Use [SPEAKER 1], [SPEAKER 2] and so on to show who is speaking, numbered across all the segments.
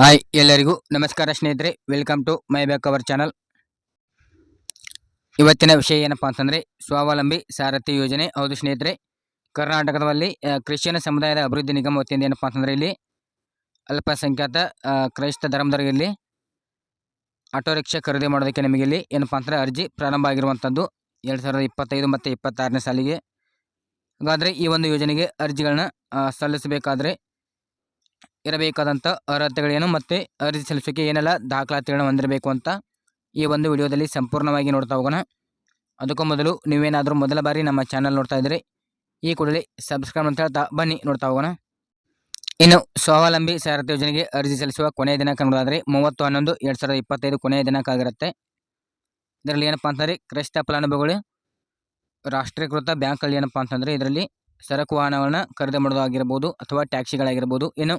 [SPEAKER 1] Hi, ಎಲ್ಲರಿಗೂ ನಮಸ್ಕಾರ ಸ್ನೇಹಿತರೆ. Welcome to my back our channel ಇವತ್ತಿನ ವಿಷಯ ಏನಪ್ಪಾ ಅಂತಂದರೆ, ಸ್ವಾವಲಂಬಿ ಸಾರಥಿ ಯೋಜನೆ. ಹೌದು ಸ್ನೇಹಿತರೆ, ಕರ್ನಾಟಕದಲ್ಲಿ ಕ್ರಿಶ್ಚಿಯನ್ ಸಮುದಾಯದ ಅಭಿವೃದ್ಧಿ ನಿಗಮ ವತಿಯಿಂದ ಏನಪ್ಪಾ ಅಂತಂದರೆ ಇಲ್ಲಿ, ಅಲ್ಪಸಂಖ್ಯಾತ ಕ್ರೈಸ್ತ ಧರ್ಮದವರಿಗೆ ಆಟೋ ರಿಕ್ಷಾ ಖರೀದಿ ಮಾಡೋದಕ್ಕೆ ನಿಮಗೆ ಇಲ್ಲಿ ಏನಪ್ಪಾ ಅಂತಂದರೆ ಅರ್ಜಿ ಪ್ರಾರಂಭ ಆಗಿರುವಂಥದ್ದು ಎರಡು ಸಾವಿರದ ಇಪ್ಪತ್ತೈದು ಮತ್ತು ಇಪ್ಪತ್ತಾರನೇ ಸಾಲಿಗೆ. ಹಾಗಾದರೆ ಈ ಒಂದು ಯೋಜನೆಗೆ ಅರ್ಜಿಗಳನ್ನ ಸಲ್ಲಿಸಬೇಕಾದ್ರೆ ಇರಬೇಕಾದಂಥ ಅರ್ಹತೆಗಳೇನು ಮತ್ತು ಅರ್ಜಿ ಸಲ್ಲಿಸೋಕೆ ಏನೆಲ್ಲ ದಾಖಲಾತಿಗಳನ್ನು ಹೊಂದಿರಬೇಕು ಅಂತ ಈ ಒಂದು ವಿಡಿಯೋದಲ್ಲಿ ಸಂಪೂರ್ಣವಾಗಿ ನೋಡ್ತಾ ಹೋಗೋಣ. ಅದಕ್ಕೂ ಮೊದಲು ನೀವೇನಾದರೂ ಮೊದಲ ಬಾರಿ ನಮ್ಮ ಚಾನಲ್ ನೋಡ್ತಾ ಇದ್ದರೆ, ಈ ಕೂಡಲೇ ಸಬ್ಸ್ಕ್ರೈಬ್ ಅಂತ ಹೇಳ್ತಾ ಬನ್ನಿ, ನೋಡ್ತಾ ಹೋಗೋಣ. ಇನ್ನು ಸ್ವಾವಲಂಬಿ ಸಾರಥಿ ಯೋಜನೆಗೆ ಅರ್ಜಿ ಸಲ್ಲಿಸುವ ಕೊನೆಯ ದಿನಾಂಕ ನೋಡೋದಾದರೆ ಮೂವತ್ತು ಹನ್ನೊಂದು ಎರಡು ಸಾವಿರದ ಇಪ್ಪತ್ತೈದು ಕೊನೆಯ ದಿನಾಂಕ ಆಗಿರುತ್ತೆ. ಇದರಲ್ಲಿ ಏನಪ್ಪ ಅಂತಂದರೆ ಕ್ರೈಸ್ತ ಫಲಾನುಭವಿಗಳು ರಾಷ್ಟ್ರೀಕೃತ ಬ್ಯಾಂಕಲ್ಲಿ ಏನಪ್ಪ ಅಂತಂದರೆ ಇದರಲ್ಲಿ ಸರಕು ವಾಹನಗಳನ್ನ ಖರೀದಿ ಮಾಡೋದಾಗಿರ್ಬೋದು ಅಥವಾ ಟ್ಯಾಕ್ಸಿಗಳಾಗಿರ್ಬೋದು ಇನ್ನು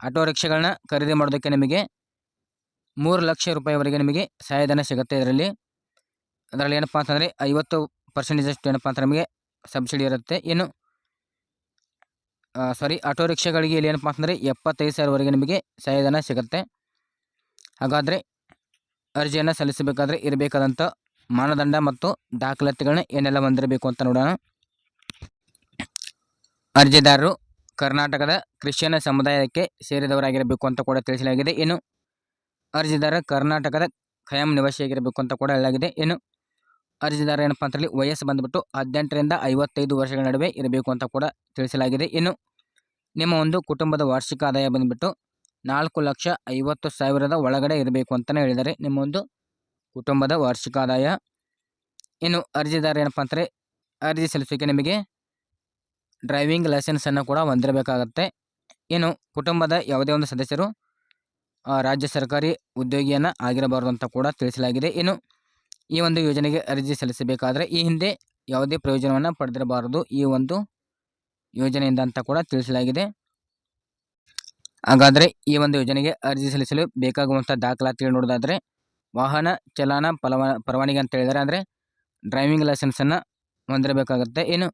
[SPEAKER 1] ಆಟೋ ರಿಕ್ಷಾಗಳನ್ನ ಖರೀದಿ ಮಾಡೋದಕ್ಕೆ ನಿಮಗೆ ಮೂರು ಲಕ್ಷ ರೂಪಾಯಿವರೆಗೆ ನಿಮಗೆ ಸಹಾಯಧನ ಸಿಗುತ್ತೆ ಇದರಲ್ಲಿ. ಅದರಲ್ಲಿ ಏನಪ್ಪ ಅಂತಂದರೆ ಐವತ್ತು ಪರ್ಸೆಂಟೇಜಷ್ಟು ಏನಪ್ಪ ಅಂತ ನಮಗೆ ಸಬ್ಸಿಡಿ ಇರುತ್ತೆ. ಇನ್ನು ಸಾರಿ ಆಟೋ ರಿಕ್ಷಾಗಳಿಗೆ ಇಲ್ಲಿ ಏನಪ್ಪ ಅಂತಂದರೆ ಎಪ್ಪತ್ತೈದು ಸಾವಿರವರೆಗೆ ನಿಮಗೆ ಸಹಾಯಧನ ಸಿಗುತ್ತೆ. ಹಾಗಾದರೆ ಅರ್ಜಿಯನ್ನು ಸಲ್ಲಿಸಬೇಕಾದ್ರೆ ಇರಬೇಕಾದಂಥ ಮಾನದಂಡ ಮತ್ತು ದಾಖಲಾತಿಗಳನ್ನ ಏನೆಲ್ಲ ಹೊಂದಿರಬೇಕು ಅಂತ ನೋಡೋಣ. ಅರ್ಜಿದಾರರು ಕರ್ನಾಟಕದ ಕ್ರಿಶ್ಚಿಯನ್ ಸಮುದಾಯಕ್ಕೆ ಸೇರಿದವರಾಗಿರಬೇಕು ಅಂತ ಕೂಡ ತಿಳಿಸಲಾಗಿದೆ. ಇನ್ನು ಅರ್ಜಿದಾರ ಕರ್ನಾಟಕದ ಖಯಾಂ ನಿವಾಸಿಯಾಗಿರಬೇಕು ಅಂತ ಕೂಡ ಹೇಳಲಾಗಿದೆ. ಇನ್ನು ಅರ್ಜಿದಾರ ಏನಪ್ಪ ಅಂತೇಳಿ ವಯಸ್ಸು ಬಂದುಬಿಟ್ಟು ಹದಿನೆಂಟರಿಂದ ಐವತ್ತೈದು ವರ್ಷಗಳ ನಡುವೆ ಇರಬೇಕು ಅಂತ ಕೂಡ ತಿಳಿಸಲಾಗಿದೆ. ಇನ್ನು ನಿಮ್ಮ ಒಂದು ಕುಟುಂಬದ ವಾರ್ಷಿಕ ಆದಾಯ ಬಂದುಬಿಟ್ಟು ನಾಲ್ಕು ಲಕ್ಷ ಐವತ್ತು ಸಾವಿರದ ಒಳಗಡೆ ಇರಬೇಕು ಅಂತಲೇ ಹೇಳಿದ್ದಾರೆ. ನಿಮ್ಮ ಒಂದು ಕುಟುಂಬದ ವಾರ್ಷಿಕ ಆದಾಯ. ಇನ್ನು ಅರ್ಜಿದಾರ ಏನಪ್ಪ ಅಂತಾರೆ ಅರ್ಜಿ ಸಲ್ಲಿಸೋಕೆ ನಿಮಗೆ ಡ್ರೈವಿಂಗ್ ಲೈಸೆನ್ಸನ್ನು ಕೂಡ ಹೊಂದಿರಬೇಕಾಗತ್ತೆ. ಏನು ಕುಟುಂಬದ ಯಾವುದೇ ಒಂದು ಸದಸ್ಯರು ರಾಜ್ಯ ಸರ್ಕಾರಿ ಉದ್ಯೋಗಿಯನ್ನು ಆಗಿರಬಾರ್ದು ಅಂತ ಕೂಡ ತಿಳಿಸಲಾಗಿದೆ. ಏನು ಈ ಒಂದು ಯೋಜನೆಗೆ ಅರ್ಜಿ ಸಲ್ಲಿಸಬೇಕಾದರೆ ಈ ಹಿಂದೆ ಯಾವುದೇ ಪ್ರಯೋಜನವನ್ನು ಪಡೆದಿರಬಾರದು ಈ ಒಂದು ಯೋಜನೆಯಿಂದ ಅಂತ ಕೂಡ ತಿಳಿಸಲಾಗಿದೆ. ಹಾಗಾದರೆ ಈ ಒಂದು ಯೋಜನೆಗೆ ಅರ್ಜಿ ಸಲ್ಲಿಸಲು ಬೇಕಾಗುವಂಥ ದಾಖಲಾತಿಗಳು ನೋಡೋದಾದರೆ, ವಾಹನ ಚಲನ ಪಲವ, ಪರವಾನಗಿ ಅಂತ ಹೇಳಿದರೆ ಅಂದರೆ ಡ್ರೈವಿಂಗ್ ಲೈಸೆನ್ಸನ್ನು ಹೊಂದಿರಬೇಕಾಗತ್ತೆ. ಇನ್ನು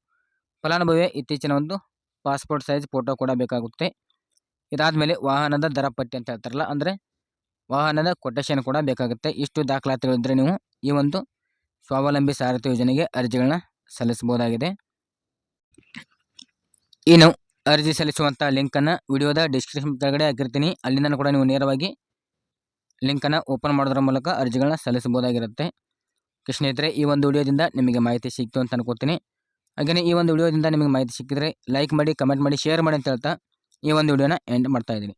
[SPEAKER 1] ಫಲಾನುಭವಿಯ ಇತ್ತೀಚಿನ ಒಂದು ಪಾಸ್ಪೋರ್ಟ್ ಸೈಜ್ ಫೋಟೋ ಕೂಡ ಬೇಕಾಗುತ್ತೆ. ಇದಾದ ಮೇಲೆ ವಾಹನದ ದರ ಪಟ್ಟಿ ಅಂತ ಹೇಳ್ತಾರಲ್ಲ, ಅಂದರೆ ವಾಹನದ ಕೊಟೇಶನ್ ಕೂಡ ಬೇಕಾಗುತ್ತೆ. ಇಷ್ಟು ದಾಖಲಾತಿಗಳಿದ್ದರೆ ನೀವು ಈ ಒಂದು ಸ್ವಾವಲಂಬಿ ಸಾರಥಿ ಯೋಜನೆಗೆ ಅರ್ಜಿಗಳನ್ನ ಸಲ್ಲಿಸಬಹುದಾಗಿದೆ. ಇನ್ನು ಅರ್ಜಿ ಸಲ್ಲಿಸುವಂಥ ಲಿಂಕನ್ನು ವಿಡಿಯೋದ ಡಿಸ್ಕ್ರಿಪ್ಷನ್ ಕೆಳಗಡೆ ಹಾಕಿರ್ತೀನಿ. ಅಲ್ಲಿಂದ ಕೂಡ ನೀವು ನೇರವಾಗಿ ಲಿಂಕನ್ನು ಓಪನ್ ಮಾಡೋದ್ರ ಮೂಲಕ ಅರ್ಜಿಗಳನ್ನ ಸಲ್ಲಿಸಬಹುದಾಗಿರುತ್ತೆ. ಸ್ನೇಹಿತರೆ ಈ ಒಂದು ವಿಡಿಯೋದಿಂದ ನಿಮಗೆ ಮಾಹಿತಿ ಸಿಕ್ತು ಅಂತ ಅನ್ಕೋತೀನಿ. ಹಾಗೆಯೇ ಈ ಒಂದು ವಿಡಿಯೋದಿಂದ ನಿಮಗೆ ಮಾಹಿತಿ ಸಿಕ್ಕಿದರೆ ಲೈಕ್ ಮಾಡಿ ಕಮೆಂಟ್ ಮಾಡಿ ಶೇರ್ ಮಾಡಿ ಅಂತ ಹೇಳ್ತಾ ಈ ಒಂದು ವಿಡಿಯೋನ ಎಂಡ್ ಮಾಡ್ತಾ ಇದ್ದೀನಿ.